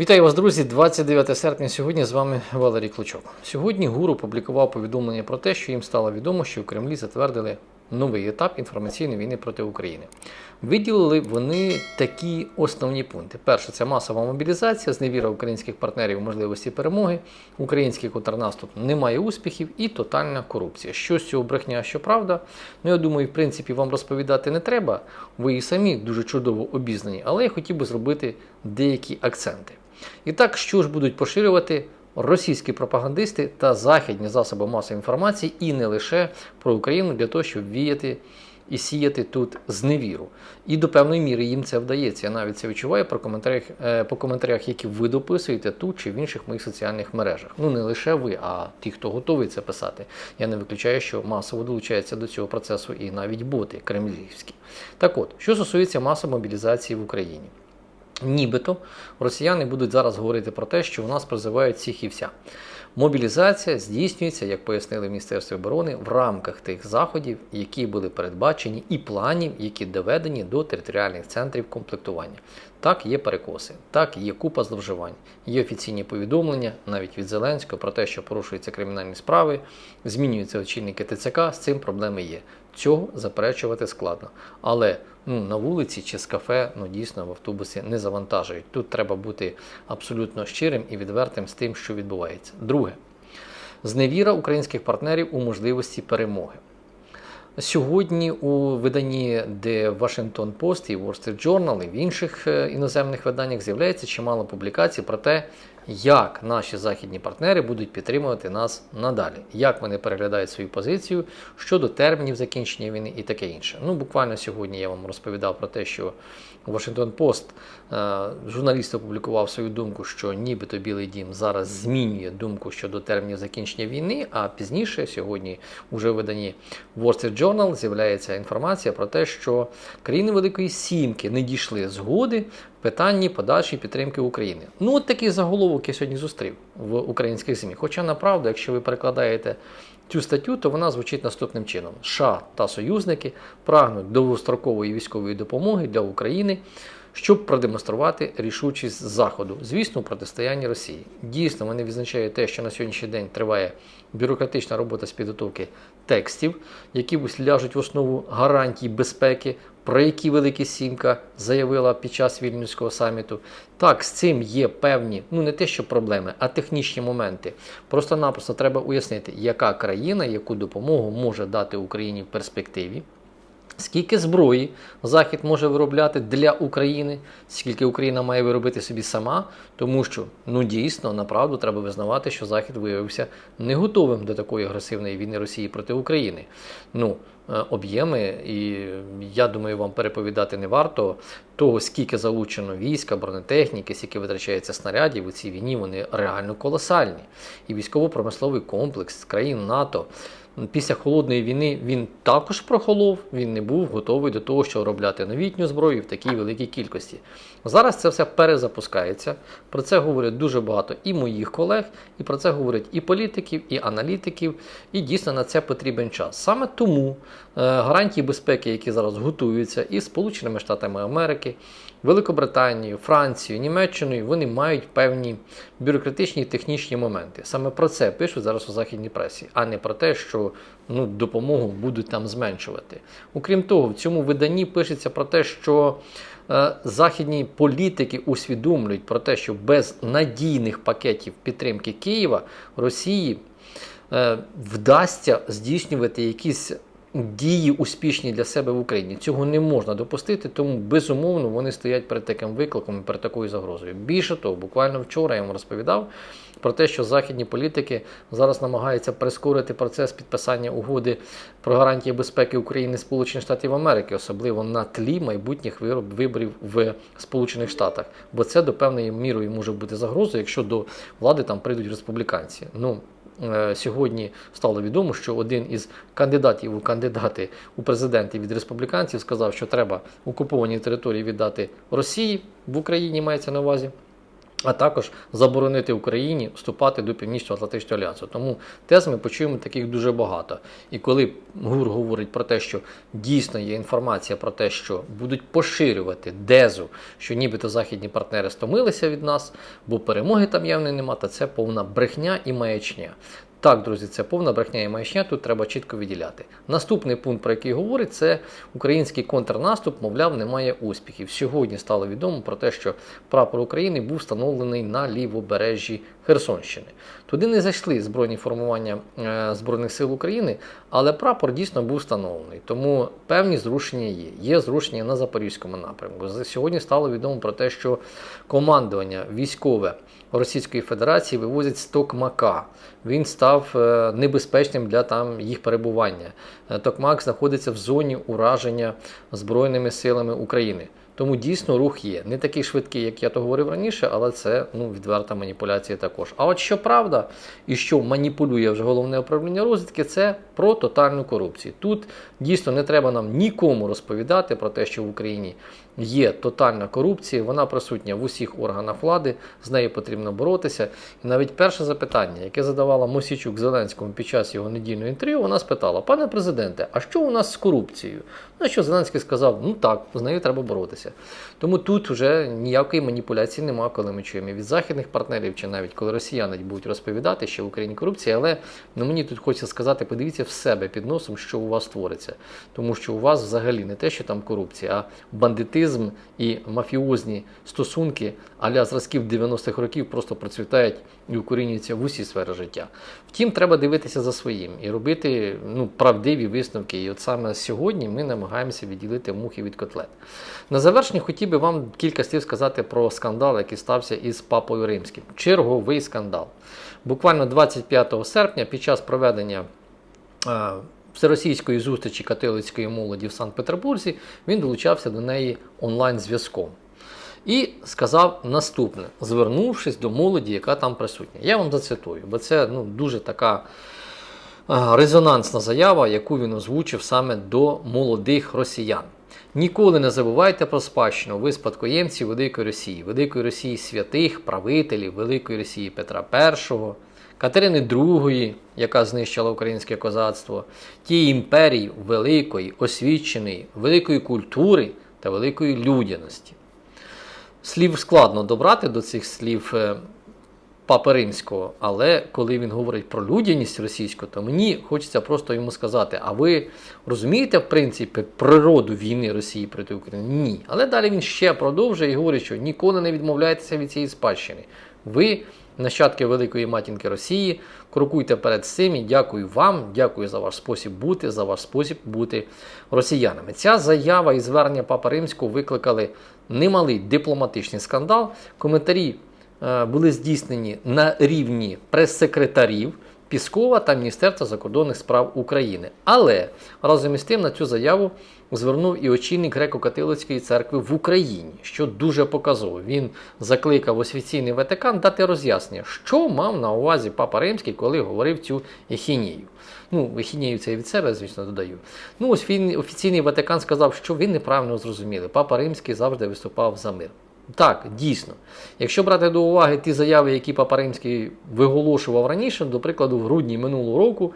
Вітаю вас, друзі! 29 серпня. Сьогодні з вами Валерій Клочок. Сьогодні гуру публікував повідомлення про те, що їм стало відомо, що в Кремлі затвердили новий етап інформаційної війни проти України. Виділили вони такі основні пункти: перше це масова мобілізація, зневіра українських партнерів можливості перемоги, український контрнаступ не має успіхів і тотальна корупція. Що з цього брехня, що правда. Ну я думаю, в принципі, вам розповідати не треба. Ви і самі дуже чудово обізнані, але я хотів би зробити деякі акценти. І так, що ж будуть поширювати російські пропагандисти та західні засоби масової інформації, і не лише про Україну для того, щоб віяти і сіяти тут зневіру. І до певної міри їм це вдається. Я навіть це відчуваю по коментарях, е, по коментарях, які ви дописуєте тут чи в інших моїх соціальних мережах. Ну не лише ви, а ті, хто готовий це писати. Я не виключаю, що масово долучається до цього процесу і навіть боти кремлівські. Так от, що стосується масової мобілізації в Україні. Нібито росіяни будуть зараз говорити про те, що у нас призивають всіх і вся. Мобілізація здійснюється, як пояснили в Міністерстві оборони, в рамках тих заходів, які були передбачені, і планів, які доведені до територіальних центрів комплектування. Так, є перекоси, так, є купа зловживань, є офіційні повідомлення, навіть від Зеленського, про те, що порушуються кримінальні справи, змінюються очільники ТЦК, з цим проблеми є. Цього заперечувати складно. Але ну, на вулиці чи з кафе ну, дійсно в автобусі не завантажують. Тут треба бути абсолютно щирим і відвертим з тим, що відбувається. Друге, зневіра українських партнерів у можливості перемоги. Сьогодні у виданні The Washington Post і Wall Street Journal і в інших е, іноземних виданнях з'являється чимало публікацій про те, як наші західні партнери будуть підтримувати нас надалі, як вони переглядають свою позицію щодо термінів закінчення війни і таке інше. Ну, буквально сьогодні я вам розповідав про те, що Washington Post е, журналіст опублікував свою думку, що нібито Білий Дім зараз змінює думку щодо термінів закінчення війни. А пізніше, сьогодні, уже в виданні Wall Street Journal з'являється інформація про те, що країни Великої Сімки не дійшли згоди в питанні подальшої підтримки України. Ну, от такий заголовок я сьогодні зустрів в українських ЗМІ. Хоча направду, якщо ви перекладаєте цю статтю, то вона звучить наступним чином: США та союзники прагнуть довгострокової військової допомоги для України. Щоб продемонструвати рішучість заходу, звісно, у протистоянні Росії. Дійсно, вони відзначають те, що на сьогоднішній день триває бюрократична робота з підготовки текстів, які ляжуть в основу гарантій безпеки, про які Велика Сімка заявила під час вільнюського саміту. Так, з цим є певні, ну не те, що проблеми, а технічні моменти. Просто-напросто треба уяснити, яка країна яку допомогу може дати Україні в перспективі. Скільки зброї Захід може виробляти для України, скільки Україна має виробити собі сама, тому що ну дійсно направду треба визнавати, що Захід виявився не готовим до такої агресивної війни Росії проти України. Ну, е, об'єми, і я думаю, вам переповідати не варто того, скільки залучено війська, бронетехніки, скільки витрачається снарядів у цій війні, вони реально колосальні. І військово-промисловий комплекс країн НАТО після холодної війни він також прохолов, він не був готовий до того, щоб робляти новітню зброю в такій великій кількості. Зараз це все перезапускається. Про це говорять дуже багато і моїх колег, і про це говорять і політиків, і аналітиків. І дійсно на це потрібен час. Саме тому е, гарантії безпеки, які зараз готуються, і Сполученими Штатами Америки, Великобританією, Францією, Німеччиною, вони мають певні бюрократичні і технічні моменти. Саме про це пишуть зараз у західній пресі, а не про те, що ну, допомогу будуть там зменшувати. Окрім того, в цьому виданні пишеться про те, що е, західні політики усвідомлюють про те, що без надійних пакетів підтримки Києва Росії е, вдасться здійснювати якісь дії успішні для себе в Україні. Цього не можна допустити, тому безумовно вони стоять перед таким викликом перед такою загрозою. Більше того, буквально вчора я вам розповідав про те, що західні політики зараз намагаються прискорити процес підписання угоди про гарантії безпеки України Сполучених Штатів Америки, особливо на тлі майбутніх виборів в Сполучених Штатах, бо це до певної мірою може бути загрозою, якщо до влади там прийдуть республіканці. Ну сьогодні стало відомо, що один із кандидатів у кандидати у президенти від республіканців сказав, що треба окуповані території віддати Росії в Україні, мається на увазі. А також заборонити Україні вступати до Північно-Атлантичного альянсу. Тому тез ми почуємо таких дуже багато. І коли ГУР говорить про те, що дійсно є інформація про те, що будуть поширювати дезу, що нібито західні партнери стомилися від нас, бо перемоги там явно нема, то це повна брехня і маячня. Так, друзі, це повна брехня і маячня, тут треба чітко виділяти. Наступний пункт, про який говорить, це український контрнаступ, мовляв, немає успіхів. Сьогодні стало відомо про те, що прапор України був встановлений на лівобережжі Херсонщини. Туди не зайшли збройні формування е, Збройних сил України, але прапор дійсно був встановлений. Тому певні зрушення є. Є зрушення на Запорізькому напрямку. Сьогодні стало відомо про те, що командування військове Російської Федерації вивозять з Токмака. Він став е, небезпечним для там їх перебування. Е, Токмак знаходиться в зоні ураження Збройними силами України. Тому дійсно рух є. Не такий швидкий, як я то говорив раніше, але це ну, відверта маніпуляція також. А от що правда, і що маніпулює вже головне управління розвідки, це про тотальну корупцію. Тут дійсно не треба нам нікому розповідати про те, що в Україні є тотальна корупція, вона присутня в усіх органах влади, з нею потрібно боротися. І навіть перше запитання, яке задавала Мосічук Зеленському під час його недільного інтерв'ю, вона спитала: пане президенте, а що у нас з корупцією? На що Зеленський сказав: ну так, з нею треба боротися. Тому тут вже ніякої маніпуляції немає, коли ми чуємо від західних партнерів, чи навіть коли росіяни будуть розповідати, що в Україні корупція, але ну, мені тут хочеться сказати, подивіться в себе під носом, що у вас твориться. Тому що у вас взагалі не те, що там корупція, а бандитизм і мафіозні стосунки аля зразків 90-х років просто процвітають і укорінюються в усі сфери життя. Втім, треба дивитися за своїм і робити ну, правдиві висновки. І от саме сьогодні ми намагаємося відділити мухи від котлет. На завершення хотів би вам кілька слів сказати про скандал, який стався із Папою Римським. Черговий скандал. Буквально 25 серпня під час проведення е, всеросійської зустрічі католицької молоді в Санкт-Петербурзі він долучався до неї онлайн-зв'язком. І сказав наступне, звернувшись до молоді, яка там присутня. Я вам зацитую, бо це ну, дуже така резонансна заява, яку він озвучив саме до молодих росіян. Ніколи не забувайте про спадщину ви спадкоємці Великої Росії, Великої Росії святих, правителів, Великої Росії Петра І, Катерини II, яка знищила українське козацтво, тієї імперії великої, освіченої, великої культури та великої людяності. Слів складно добрати до цих слів е, Папи Римського, але коли він говорить про людяність російську, то мені хочеться просто йому сказати: а ви розумієте, в принципі, природу війни Росії проти України? Ні. Але далі він ще продовжує і говорить, що ніколи не відмовляйтеся від цієї спадщини. Ви, нащадки великої матінки Росії, крокуйте перед цим і дякую вам, дякую за ваш спосіб бути, за ваш спосіб бути росіянами. Ця заява і звернення Папи Римського викликали немалий дипломатичний скандал. Коментарі були здійснені на рівні прес-секретарів Піскова та Міністерства закордонних справ України. Але разом із тим на цю заяву звернув і очільник греко-католицької церкви в Україні, що дуже показово. Він закликав офіційний Ватикан дати роз'яснення, що мав на увазі Папа Римський, коли говорив цю ехінію. Ну, ехінію це я від себе, звісно, додаю. Ну, ось він, офіційний Ватикан сказав, що він неправильно зрозуміли. Папа Римський завжди виступав за мир. Так, дійсно. Якщо брати до уваги ті заяви, які Папа Римський виголошував раніше, до прикладу, в грудні минулого року,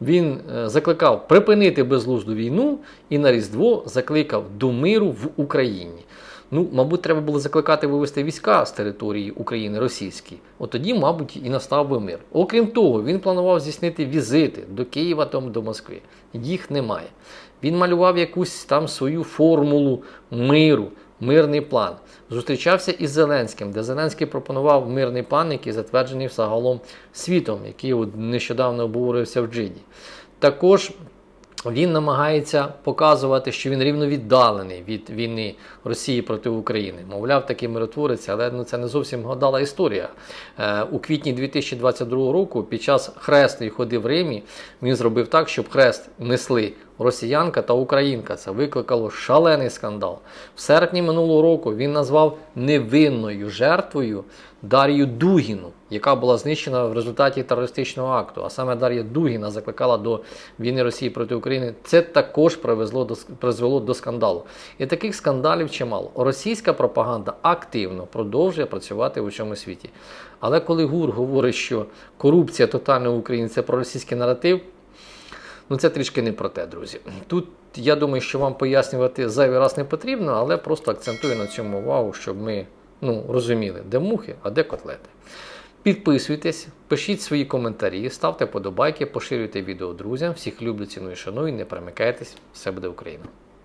він е, закликав припинити безглузду війну і на Різдво закликав до миру в Україні. Ну, мабуть, треба було закликати вивести війська з території України російські. От тоді, мабуть, і настав би мир. Окрім того, він планував здійснити візити до Києва та до Москви. Їх немає. Він малював якусь там свою формулу миру, мирний план. Зустрічався із Зеленським, де Зеленський пропонував мирний план, який затверджений загалом світом, який нещодавно обговорився в Джиді. Також він намагається показувати, що він рівно віддалений від війни Росії проти України. Мовляв, такий миротворець, але ну, це не зовсім гадала історія. Е, у квітні 2022 року, під час хресної ходи в Римі, він зробив так, щоб хрест несли росіянка та українка. Це викликало шалений скандал. В серпні минулого року він назвав невинною жертвою Дар'ю Дугіну, яка була знищена в результаті терористичного акту. А саме Дар'я Дугіна закликала до війни Росії проти України. Це також привезло до призвело до скандалу. І таких скандалів чимало. Російська пропаганда активно продовжує працювати у цьому світі. Але коли ГУР говорить, що корупція тотальна в Україні це проросійський наратив, ну це трішки не про те, друзі. Тут я думаю, що вам пояснювати зайвий раз не потрібно, але просто акцентую на цьому увагу, щоб ми ну, розуміли, де мухи, а де котлети. Підписуйтесь, пишіть свої коментарі, ставте подобайки, поширюйте відео друзям. Всіх люблю, ціную, шаную, не перемикайтесь, все буде Україна.